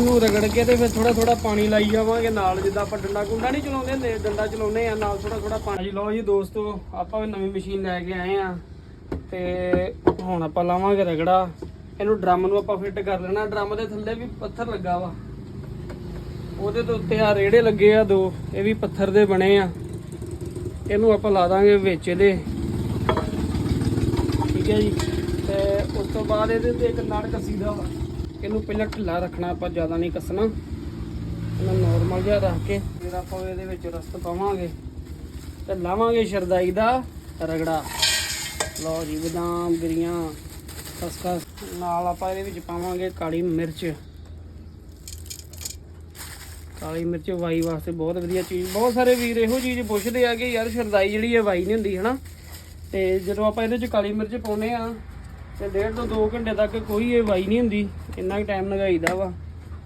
ਇਹਨੂੰ ਰਗੜ ਕੇ ਤੇ ਫਿਰ ਥੋੜਾ ਥੋੜਾ ਪਾਣੀ ਲਾਈ ਜਾਵਾਂਗੇ ਨਾਲ, ਜਿੱਦਾਂ ਆਪਾਂ ਡੰਡਾ ਗੁੰਡਾ ਨਹੀਂ ਚਲਾਉਂਦੇ ਹੁੰਦੇ, ਡੰਡਾ ਚਲਾਉਂਦੇ ਆ ਨਾਲ ਥੋੜਾ ਥੋੜਾ ਪਾਣੀ। ਲਓ ਜੀ ਦੋਸਤੋ, ਆਪਾਂ ਵੀ ਨਵੀਂ ਮਸ਼ੀਨ ਲੈ ਕੇ ਆਏ ਆ ਤੇ ਹੁਣ ਆਪਾਂ ਲਾਵਾਂਗੇ ਰਗੜਾ। ਇਹਨੂੰ ਡਰਮ ਨੂੰ ਆਪਾਂ ਫਿੱਟ ਕਰ ਲੈਣਾ। ਡਰਮ ਦੇ ਥੱਲੇ ਵੀ ਪੱਥਰ ਲੱਗਾ ਵਾ। ਉਹਦੇ ਤੋਂ ਉੱਤੇ ਆ ਰੇੜੇ ਲੱਗੇ ਆ ਦੋ, ਇਹ ਵੀ ਪੱਥਰ ਦੇ ਬਣੇ ਆ। ਇਹਨੂੰ ਆਪਾਂ ਲਾ ਦਾਂਗੇ ਵਿੱਚ ਇਹਦੇ। ਠੀਕ ਹੈ ਜੀ। ਤੇ ਉਸ ਤੋਂ ਬਾਅਦ ਇਹਦੇ ਤੇ ਇੱਕ ਨੜ ਕੱਸੀਦਾ ਵਾ। ਇਹਨੂੰ ਪਹਿਲਾਂ ਢਿੱਲਾ ਰੱਖਣਾ, ਆਪਾਂ ਜ਼ਿਆਦਾ ਨਹੀਂ ਕੱਸਣਾ। ਇਹਨੂੰ ਨੋਰਮਲ ਜਿਹਾ ਰੱਖ ਕੇ, ਫਿਰ ਆਪਾਂ ਇਹਦੇ ਵਿੱਚ ਰਸਤ ਪਾਵਾਂਗੇ। ਤੇ ਲਾਵਾਂਗੇ ਸ਼ਰਦਾਈ ਦਾ ਰਗੜਾ। ਲਓ ਜੀ, ਬਦਾਮ, ਗਰੀਆਂ, ਖਸਖਸ। ਨਾਲ ਆਪਾਂ ਇਹਦੇ ਵਿੱਚ ਪਾਵਾਂਗੇ ਕਾਲੀ ਮਿਰਚ। ਕਾਲੀ ਮਿਰਚ ਵਾਈ ਵਾਸਤੇ ਬਹੁਤ ਵਧੀਆ ਚੀਜ਼। ਬਹੁਤ ਸਾਰੇ ਵੀਰ ਇਹੋ ਚੀਜ਼ ਪੁੱਛਦੇ ਆ ਕਿ ਯਾਰ ਸ਼ਰਦਾਈ ਜਿਹੜੀ ਹੈ ਵਾਈ ਨਹੀਂ ਹੁੰਦੀ, ਹਨਾ? ਤੇ ਜਦੋਂ ਆਪਾਂ ਇਹਦੇ ਵਿੱਚ ਕਾਲੀ ਮਿਰਚ ਪਾਉਨੇ ਆ ਤੇ ਡੇਢ ਤੋਂ 2 ਘੰਟੇ ਤੱਕ ਕੋਈ ਇਹ ਵਾਈ ਨਹੀਂ ਹੁੰਦੀ, ਇੰਨਾ ਹੀ ਟਾਈਮ ਲਗਾਈਦਾ ਵਾ।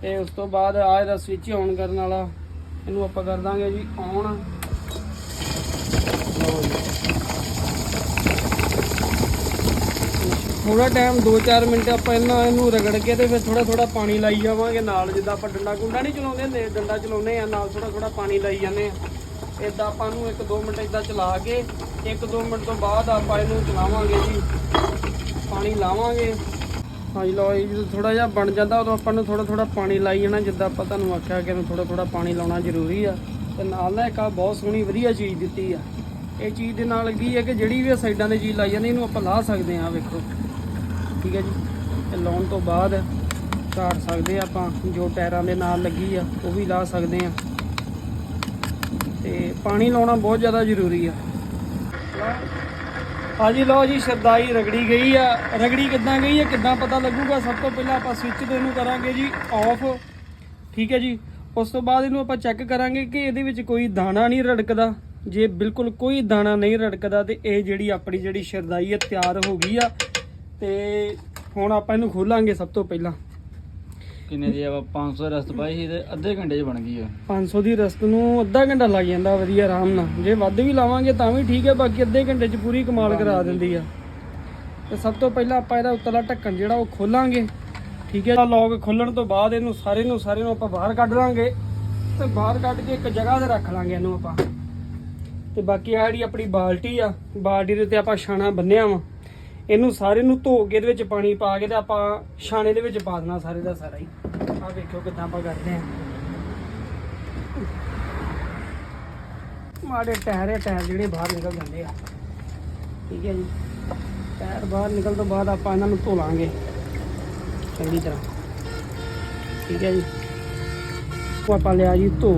ਤੇ ਉਸ ਤੋਂ ਬਾਅਦ ਆ ਇਹਦਾ ਸਵਿਚ ਆਨ ਕਰਨ ਵਾਲਾ, ਇਹਨੂੰ ਆਪਾਂ ਕਰ ਦਾਂਗੇ ਜੀ ਆਨ ਥੋੜਾ ਟਾਈਮ 2-4 ਮਿੰਟ ਆਪਾਂ ਇਹਨਾਂ ਇਹਨੂੰ ਰਗੜ ਕੇ ਤੇ ਫਿਰ ਥੋੜਾ ਥੋੜਾ ਪਾਣੀ ਲਾਈ ਜਾਵਾਂਗੇ ਨਾਲ, ਜਿੱਦਾਂ ਆਪਾਂ ਡੰਡਾ ਗੁੰਡਾ ਨਹੀਂ ਚਲਾਉਂਦੇ ਹੁੰਦੇ, ਡੰਡਾ ਚਲਾਉਂਦੇ ਆ, ਨਾਲ ਥੋੜਾ ਥੋੜਾ ਪਾਣੀ ਲਾਈ ਜਾਂਦੇ ਆ। ਇਦਾਂ ਆਪਾਂ ਨੂੰ 1-2 ਮਿੰਟ ਇਦਾਂ ਚਲਾ ਕੇ 1-2 ਮਿੰਟ ਤੋਂ ਬਾਅਦ ਆਪਾਂ ਇਹਨੂੰ ਚਲਾਵਾਂਗੇ ਜੀ। ਪਾਣੀ ਲਾਵਾਂਗੇ। ਹਾਂਜੀ, ਲਓ ਜੀ, ਜਦੋਂ ਥੋੜਾ ਜਿਹਾ ਬਣ ਜਾਂਦਾ, ਉਦੋਂ ਆਪਾਂ ਨੂੰ ਥੋੜਾ ਥੋੜਾ ਪਾਣੀ ਲਾਈ ਜਾਣਾ, ਜਿੱਦਾਂ ਆਪਾਂ ਤੁਹਾਨੂੰ ਆਖਿਆ ਕਿ ਇਹਨੂੰ ਥੋੜਾ ਥੋੜਾ ਪਾਣੀ ਲਾਉਣਾ ਜ਼ਰੂਰੀ ਆ। ਤੇ ਨਾਲ ਨਾ ਇੱਕ ਆ ਬਹੁਤ ਸੋਹਣੀ ਵਧੀਆ ਚੀਜ਼ ਦਿੱਤੀ ਆ। ਇਹ ਚੀਜ਼ ਦੇ ਨਾਲ ਕੀ ਹੈ ਕਿ ਜਿਹੜੀ ਵੀ ਸਾਈਡਾਂ ਦੇ ਚੀਜ਼ ਲਾਈ ਜਾਂਦੀ, ਇਹਨੂੰ ਆਪਾਂ ਲਾ ਸਕਦੇ ਆ ਵੇਖੋ। ਠੀਕ ਹੈ ਜੀ? ਤੇ ਲਾਉਣ ਤੋਂ ਬਾਅਦ ਝਾੜ ਸਕਦੇ ਆ ਆਪਾਂ, ਜੋ ਟਾਇਰਾਂ ਦੇ ਨਾਲ ਲੱਗੀ ਆ, ਉਹ ਵੀ ਲਾ ਸਕਦੇ ਆ। ਤੇ ਪਾਣੀ ਲਾਉਣਾ ਬਹੁਤ ਜ਼ਿਆਦਾ ਜ਼ਰੂਰੀ ਆ। ਹਾਂਜੀ, ਲਓ ਜੀ ਸ਼ਰਦਾਈ ਰਗੜੀ ਗਈ ਆ। ਰਗੜੀ ਕਿੱਦਾਂ ਗਈ ਆ, ਕਿੱਦਾਂ ਪਤਾ ਲੱਗੂਗਾ? ਸਭ ਤੋਂ ਪਹਿਲਾਂ ਆਪਾਂ ਸਵਿਚ ਤੋਂ ਇਹਨੂੰ ਕਰਾਂਗੇ ਜੀ ਆਫ ਠੀਕ ਹੈ ਜੀ? ਉਸ ਤੋਂ ਬਾਅਦ ਇਹਨੂੰ ਆਪਾਂ ਚੈੱਕ ਕਰਾਂਗੇ ਕਿ ਇਹਦੇ ਵਿੱਚ ਕੋਈ ਦਾਣਾ ਨਹੀਂ ਰੜਕਦਾ। ਜੇ ਬਿਲਕੁਲ ਕੋਈ ਦਾਣਾ ਨਹੀਂ ਰੜਕਦਾ, ਤੇ ਇਹ ਜਿਹੜੀ ਆਪਣੀ ਜਿਹੜੀ ਸ਼ਰਦਾਈ ਹੈ ਤਿਆਰ ਹੋ ਗਈ ਆ। ਤੇ ਹੁਣ ਆਪਾਂ ਇਹਨੂੰ ਖੋਲਾਂਗੇ ਸਭ ਤੋਂ ਪਹਿਲਾਂ। ਕਿੰਨੇ ਦੀ ਆਪਾਂ 500 ਰਸਤ ਪਾਈ ਸੀ ਤੇ ਅੱਧੇ ਘੰਟੇ 'ਚ ਬਣ ਗਈ ਆ। 500 ਦੀ ਰਸਤ ਨੂੰ ਅੱਧਾ ਘੰਟਾ ਲੱਗ ਜਾਂਦਾ ਵਧੀਆ ਆਰਾਮ ਨਾਲ। ਜੇ ਵੱਧ ਵੀ ਲਾਵਾਂਗੇ ਤਾਂ ਵੀ ਠੀਕ ਹੈ ਬਾਕੀ ਅੱਧੇ ਘੰਟੇ 'ਚ ਪੂਰੀ ਕਮਾਲ ਕਰਾ ਦਿੰਦੀ ਆ। ਤੇ ਸਭ ਤੋਂ ਪਹਿਲਾਂ ਆਪਾਂ ਇਹਦਾ ਉੱਤਲਾ ਢੱਕਣ ਜਿਹੜਾ ਉਹ ਖੋਲਾਂਗੇ। ਠੀਕ ਹੈ ਲੌਕ ਖੋਲਣ ਤੋਂ ਬਾਅਦ ਇਹਨੂੰ ਸਾਰੇ ਨੂੰ ਸਾਰੇ ਨੂੰ ਆਪਾਂ ਬਾਹਰ ਕੱਢ ਲਾਂਗੇ। ਤੇ ਬਾਹਰ ਕੱਢ ਕੇ ਇੱਕ ਜਗ੍ਹਾ ਤੇ ਰੱਖ ਲਾਂਗੇ ਇਹਨੂੰ ਆਪਾਂ। ਤੇ ਬਾਕੀ ਆ ਜਿਹੜੀ ਆਪਣੀ ਬਾਲਟੀ ਆ ਬਾਲਟੀ ਦੇ ਉੱਤੇ ਆਪਾਂ ਛਾਣਾ ਬੰਨਿਆ ਵਾ। ਇਹਨੂੰ ਸਾਰੇ ਨੂੰ ਧੋ ਕੇ ਇਹਦੇ ਵਿੱਚ ਪਾਣੀ ਪਾ ਕੇ ਤੇ ਆਪਾਂ ਛਾਣੇ ਦੇ ਵਿੱਚ ਪਾ ਦੇਣਾ ਸਾਰੇ ਦਾ ਸਾਰਾ ਹੀ। ਆ ਵੇਖਿਓ ਕਿੱਦਾਂ ਆਪਾਂ ਕਰਦੇ ਆ ਮਾੜੇ ਟਾਇਰ ਆ, ਟਾਇਰ ਜਿਹੜੇ ਬਾਹਰ ਨਿਕਲ ਜਾਂਦੇ ਆ। ਠੀਕ ਹੈ ਜੀ। ਟਾਇਰ ਬਾਹਰ ਨਿਕਲ ਤੋਂ ਬਾਅਦ ਆਪਾਂ ਇਹਨਾਂ ਨੂੰ ਧੋ ਲਾਂਗੇ। ਚੰਗੀ ਤਰ੍ਹਾਂ। ਠੀਕ ਹੈ ਜੀ। ਆਪਾਂ ਲਿਆ ਜੀ ਧੋ।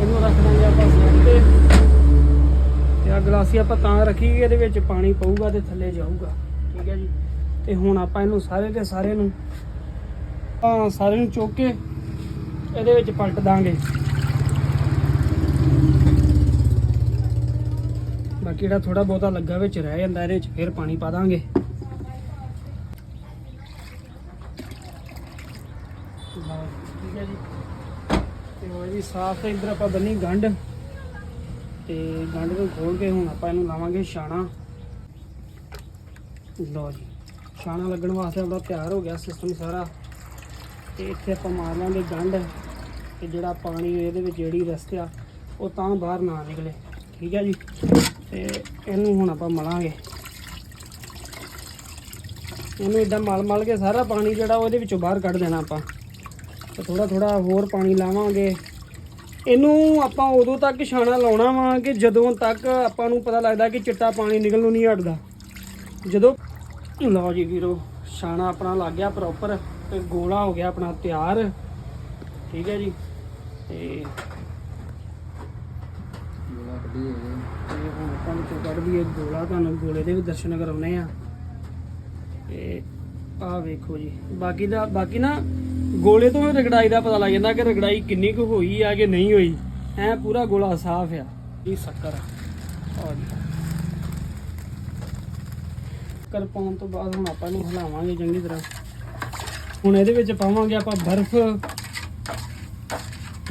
ਇਹਨੂੰ ਰੱਖ ਦਾਂਗੇ ਆਪਾਂ ਸਾਈਡ ਤੇ ਤੇ ਆ ਗਲਾਸੀ ਆਪਾਂ ਤਾਂ ਰੱਖੀ ਕਿ ਇਹਦੇ ਵਿੱਚ ਪਾਣੀ ਪਊਗਾ ਤੇ ਥੱਲੇ ਜਾਊਗਾ। ਠੀਕ ਹੈ ਜੀ? ਤੇ ਹੁਣ ਆਪਾਂ ਇਹਨੂੰ ਸਾਰੇ ਦੇ ਸਾਰੇ ਨੂੰ ਆ ਸਾਰੇ ਨੂੰ ਚੁੱਕ ਕੇ ਇਹਦੇ ਵਿੱਚ ਪਲਟ ਦਾਂਗੇ। ਬਾਕੀ ਜਿਹੜਾ ਥੋੜਾ ਬਹੁਤਾ ਲੱਗਾ ਵਿੱਚ ਰਹਿ ਜਾਂਦਾ, ਇਹਦੇ ਵਿੱਚ ਫਿਰ ਪਾਣੀ ਪਾ ਦਾਂਗੇ। ਠੀਕ ਹੈ ਜੀ? ਤੇ ਉਹ ਜੀ, ਸਾਫ਼ ਤੇ ਇਧਰ ਆਪਾਂ ਬੰਨੀ ਗੰਢ। ਤੇ ਗੰਢ ਨੂੰ ਖੋਲ ਕੇ ਹੁਣ ਆਪਾਂ ਇਹਨੂੰ ਲਾਵਾਂਗੇ ਛਾਣਾ। ਲਓ ਜੀ, ਛਾਣਾ ਲੱਗਣ ਵਾਸਤੇ ਆਪਣਾ ਤਿਆਰ ਹੋ ਗਿਆ ਸਿਸਟਮ ਸਾਰਾ। ਤੇ ਇੱਥੇ ਆਪਾਂ ਮਾਰ ਲਾਂਗੇ ਗੰਢ ਤੇ ਜਿਹੜਾ ਪਾਣੀ ਇਹਦੇ ਵਿੱਚ ਜਿਹੜੀ ਰਸਤ ਆ, ਉਹ ਤਾਂ ਬਾਹਰ ਨਾ ਨਿਕਲੇ। ਠੀਕ ਹੈ ਜੀ? ਤੇ ਇਹਨੂੰ ਹੁਣ ਆਪਾਂ ਮਲਾਂਗੇ। ਇਹਨੂੰ ਇਦਾਂ ਮਲ ਮਲ ਕੇ ਸਾਰਾ ਪਾਣੀ ਜਿਹੜਾ ਉਹਦੇ ਵਿੱਚੋਂ ਬਾਹਰ ਕੱਢ ਦੇਣਾ ਆਪਾਂ। ਤੇ ਥੋੜਾ ਥੋੜਾ ਹੋਰ ਪਾਣੀ ਲਾਵਾਂਗੇ। ਇਹਨੂੰ ਆਪਾਂ ਉਦੋਂ ਤੱਕ ਛਾਣਾ ਲਾਉਣਾ ਵਾ ਕਿ ਜਦੋਂ ਤੱਕ ਆਪਾਂ ਨੂੰ ਪਤਾ ਲੱਗਦਾ ਕਿ ਚਿੱਟਾ ਪਾਣੀ ਨਿਕਲ ਨੂੰ ਨਹੀਂ ਹਟਦਾ। ਜਦੋਂ ਲਓ ਜੀ ਵੀਰੋ ਛਾਣਾ ਆਪਣਾ ਲੱਗ ਗਿਆ ਪ੍ਰੋਪਰ ਤੇ ਗੋਲਾ ਹੋ ਗਿਆ ਆਪਣਾ ਤਿਆਰ। ਠੀਕ ਹੈ ਜੀ। ਤੇ ਜਿਹੜਾ ਕੱਢੀ ਤੇ ਹੁਣ ਆਪਾਂ ਨੂੰ ਕੱਢ ਵੀ ਇਹ ਗੋਲਾ ਤੁਹਾਨੂੰ ਗੋਲੇ ਦੇ ਵੀ ਦਰਸ਼ਨ ਕਰਾਉਣੇ ਆ। ਤੇ ਆਹ ਵੇਖੋ ਜੀ ਬਾਕੀ ਦਾ ਬਾਕੀ ਨਾ ਗੋਲੇ ਤੋਂ ਹੀ ਰਗੜਾਈ ਦਾ ਪਤਾ ਲੱਗ ਜਾਂਦਾ ਕਿ ਰਗੜਾਈ ਕਿੰਨੀ ਕੁ ਹੋਈ ਆ ਕਿ ਨਹੀਂ ਹੋਈ। ਐ ਪੂਰਾ ਗੋਲਾ ਸਾਫ਼ ਆ। ਇਹ ਸ਼ੱਕਰ ਆ ਸ਼ੱਕਰ ਪਾਉਣ ਤੋਂ ਬਾਅਦ ਹੁਣ ਆਪਾਂ ਇਹਨੂੰ ਹਿਲਾਵਾਂਗੇ ਚੰਗੀ ਤਰ੍ਹਾਂ। ਹੁਣ ਇਹਦੇ ਵਿੱਚ ਪਾਵਾਂਗੇ ਆਪਾਂ ਬਰਫ਼।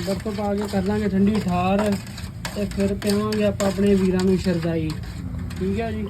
ਬਰਫ਼ ਪਾ ਕੇ ਕਰ ਲਾਂਗੇ ਠੰਡੀ ਠਾਰ ਤੇ ਫਿਰ ਪਿਆਵਾਂਗੇ ਆਪਾਂ ਆਪਣੇ ਵੀਰਾਂ ਨੂੰ ਸ਼ਰਦਾਈ। ਠੀਕ ਹੈ ਜੀ?